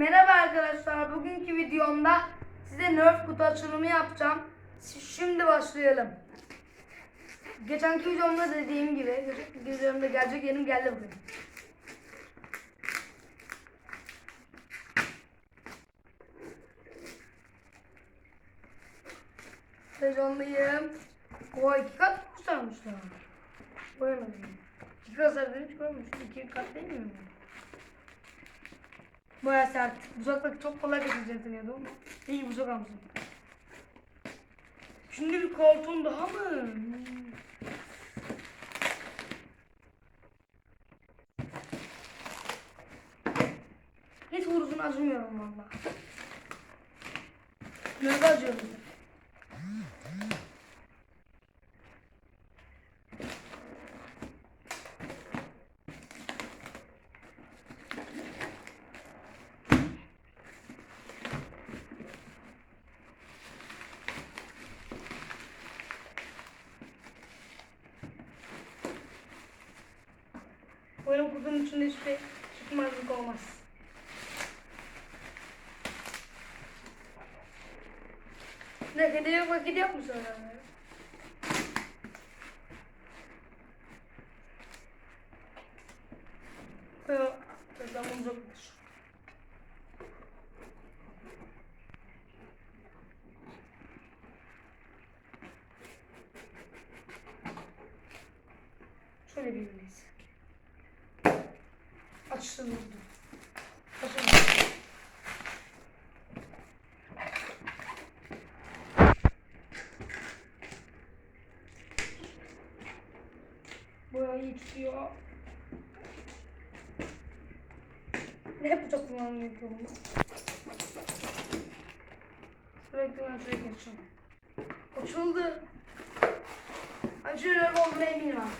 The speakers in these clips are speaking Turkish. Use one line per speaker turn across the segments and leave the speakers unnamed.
Merhaba arkadaşlar. Bugünkü videomda size Nerf kutu açılımı yapacağım. Şimdi başlayalım. Geçenki videomda dediğim gibi, videomda gelecek yerim geldi bugün. Heyecanlıyım. Oha iki kat kurtarmışlar. Koyamadım. İki kat görmemiştim. İki kat değil mi? Baya sert. Uzaklık çok kolay kaçıracağını sanıyordum ama iyi uzak almışım. Şimdi bir koltuğum daha mı? Hiç vurusunu acımıyorum valla. Nerede acıyorum? Oyun kutunun içinde hiçbir çıkmazlık olmaz. Ne hediye yok vakit yok mu sonra? Yok. Zaman uzakmış. Şöyle bir neyse. Açtım vurdum. Açıldı. Tutuyor. Ne yapacak kullanım yapıyorum? Sürekli ben sürekli açıyorum. Açıldı. Açıyor olduğuna eminim abi.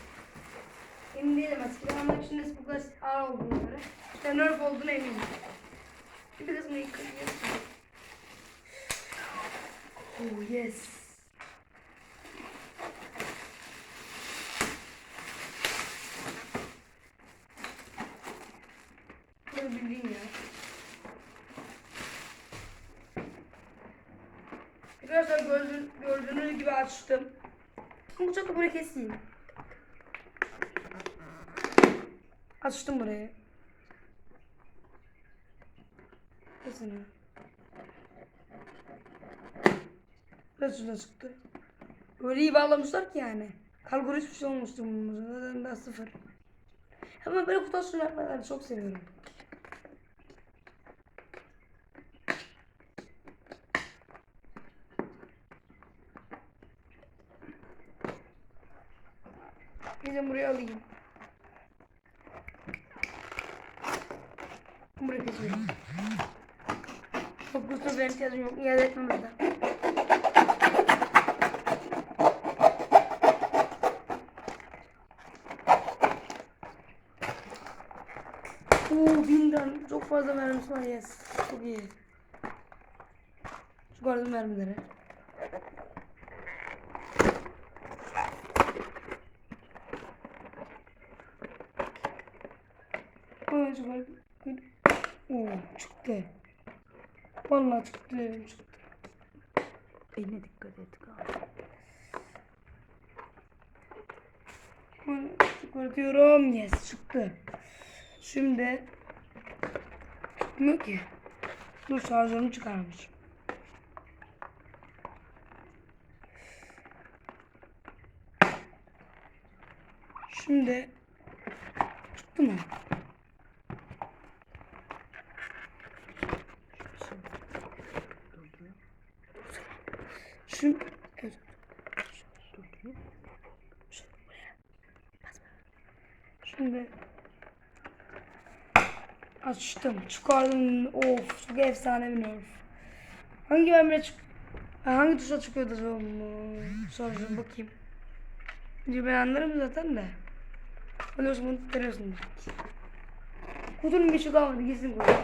Emin değilim eskiden ama içinde bu kadar ağır olduğuna göre. İşte nerf olduğuna eminim. Bir kısmını yıkayım. Oh yes. Bunu bildiğin ya. Arkadaşlar gördüğünüz, gördüğünüz gibi açtım. Bu çok böyle keseyim. Açtım burayı. Kesin. Da çıktı. Öyle iyi bağlamışlar ki yani. Kalkuru hiçbir şey olmuştu bunun. Zaten daha sıfır. Ama böyle kutu yapmayı çok seviyorum. De buraya alayım. Buraya kesiyorum. Çok benim ihtiyacım yok. İade etmem burada. Oo binden çok fazla mermisi var yes. Çok iyi. Gördüm mermileri. Şu gördüm. Oo çıktı. Vallahi çıktı. çıktı.
Eline dikkat et.
Bunu Çıkartıyorum. Yes çıktı. Şimdi çıkmıyor ki. Dur şarjörünü çıkarmış. Şimdi çıktı mı?
Durduruyor.
Şimdi evet.
Durduruyor.
Şimdi açtım. Çıkardım. Of çok efsane bir nerf. Hangi memre çık Ha, hangi tuşa çıkıyordu? Soracağım bakayım. Önce ben anlarım zaten de. Alıyorsun bunu direkt. Kutunun bir şey kalmadı. Gitsin kutu.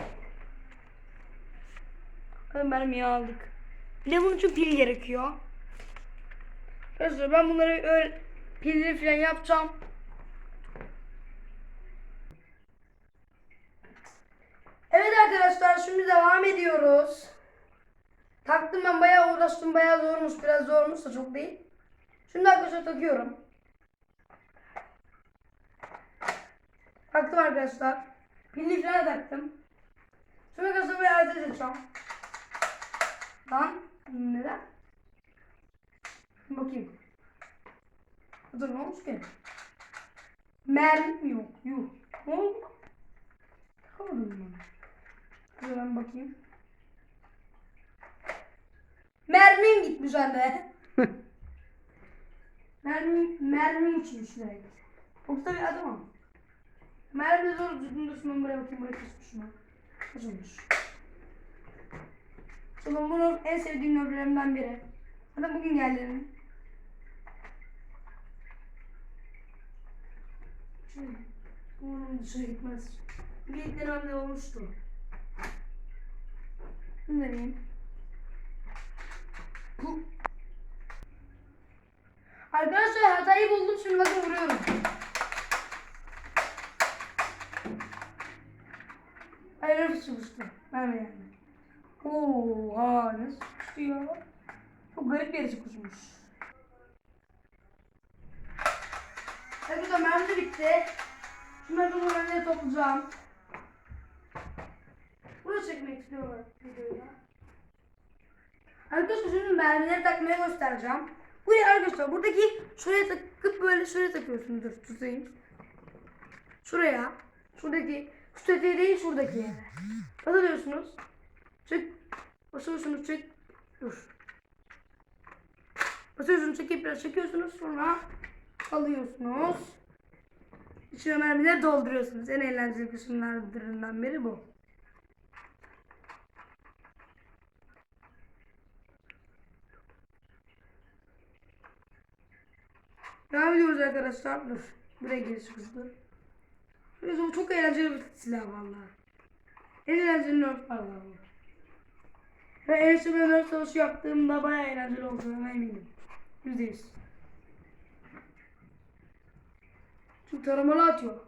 Hadi mermiyi aldık. Bir de bunun için pil gerekiyor. Arkadaşlar ben bunları öyle pilleri falan yapacağım. Evet arkadaşlar. şimdi devam ediyoruz. Taktım ben bayağı uğraştım bayağı zormuş biraz zormuş da çok değil. Şimdi arkadaşlar takıyorum. Taktım arkadaşlar. Pilli falan taktım. Şimdi arkadaşlar buraya ateş edeceğim. Lan neden? Bakayım. Dur ne olmuş ki? Mermi yok. Yuh. Ne oldu? Takamadım ben. Ben bakayım. Mermim gitmiş anne. mermim, mermim uçmuş direkt. Yoksa bir adamım. Mermi zor düzgün dursun ben buraya bakayım buraya kaçmış mı? Kaçılmış. Sonra bunu en sevdiğim nöblerimden biri. Hatta bugün geldi. Şimdi Umarım dışarı gitmez. İlk denemde olmuştu. Şunu deneyeyim. Arkadaşlar hatayı buldum şimdi bakın vuruyorum. Hayır hepsi uçtu. Verme yani. Oha nasıl uçtu ya? Çok garip bir yere çıkmışmış. Arkadaşlar mermi de bitti. Şimdi ben bu mermileri toplayacağım. Çekmek istiyorum videoyu. Arkadaşlar şimdi mermileri takmaya göstereceğim. Buraya arkadaşlar buradaki şuraya takıp böyle şuraya takıyorsunuz. Dur tutayım. Şuraya. Şuradaki şu tetiğe değil şuradaki. Basıyorsunuz. Çık. Basıyorsunuz çık. Dur. Basıyorsunuz çekip biraz çekiyorsunuz sonra alıyorsunuz. İçine mermileri dolduruyorsunuz. En eğlenceli kısımlarından biri bu. Devam ediyoruz arkadaşlar. Dur. Buraya giriş. Evet, bu çok eğlenceli bir silah vallahi. En eğlenceli nerf var vallahi. Ve en son nerf savaşı yaptığımda bayağı eğlenceli olduğuna eminim. Yüzde yüz. Çünkü taramalı atıyor.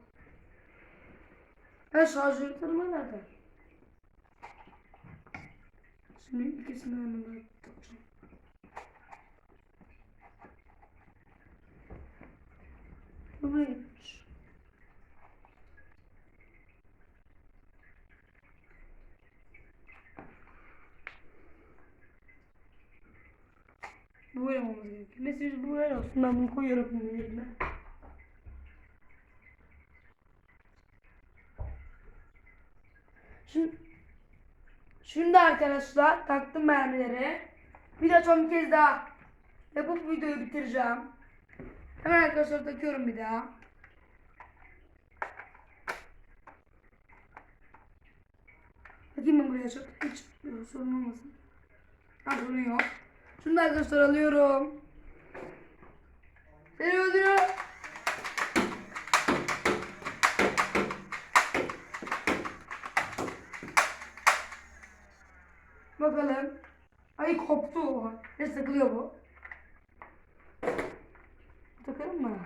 Ben şarjörü taramalı nerede? Şimdi ikisini hemen takacağım. Bu böyle olması gerekiyor. Neyse biz bu böyle olsun. Ben bunu koyuyorum bunun yerine. Şimdi Şimdi arkadaşlar taktım mermileri. Bir de son bir kez daha yapıp videoyu bitireceğim. Hemen arkadaşlar takıyorum bir daha. Bakayım ben buraya çok hiç yok, sorun olmasın. Ha sorun yok. Şimdi arkadaşlar alıyorum. Seni öldürüyorum. Bakalım. Ay koptu. Ne takılıyor bu? Takalım mı?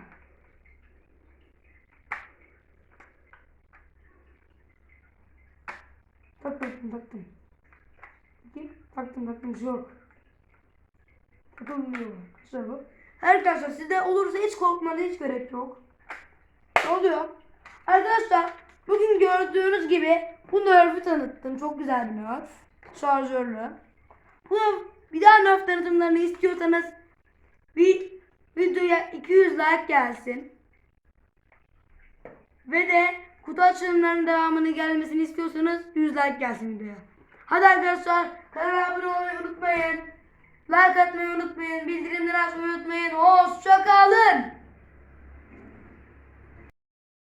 Tak taktım taktım. Bakayım. Taktım taktım yok. Takılmıyor. Güzel bu. Arkadaşlar sizde olursa hiç korkmanıza hiç gerek yok. Ne oluyor? Arkadaşlar bugün gördüğünüz gibi bu nerf'ü tanıttım. Çok güzel bir nerf. Şarjörlü. Bu bir daha nerf tanıtımlarını istiyorsanız bir videoya 200 like gelsin. Ve de kutu açılımlarının devamını gelmesini istiyorsanız 100 like gelsin videoya. Hadi arkadaşlar kanala abone olmayı unutmayın. Like atmayı unutmayın. Bildirimleri açmayı unutmayın. Hoşçakalın.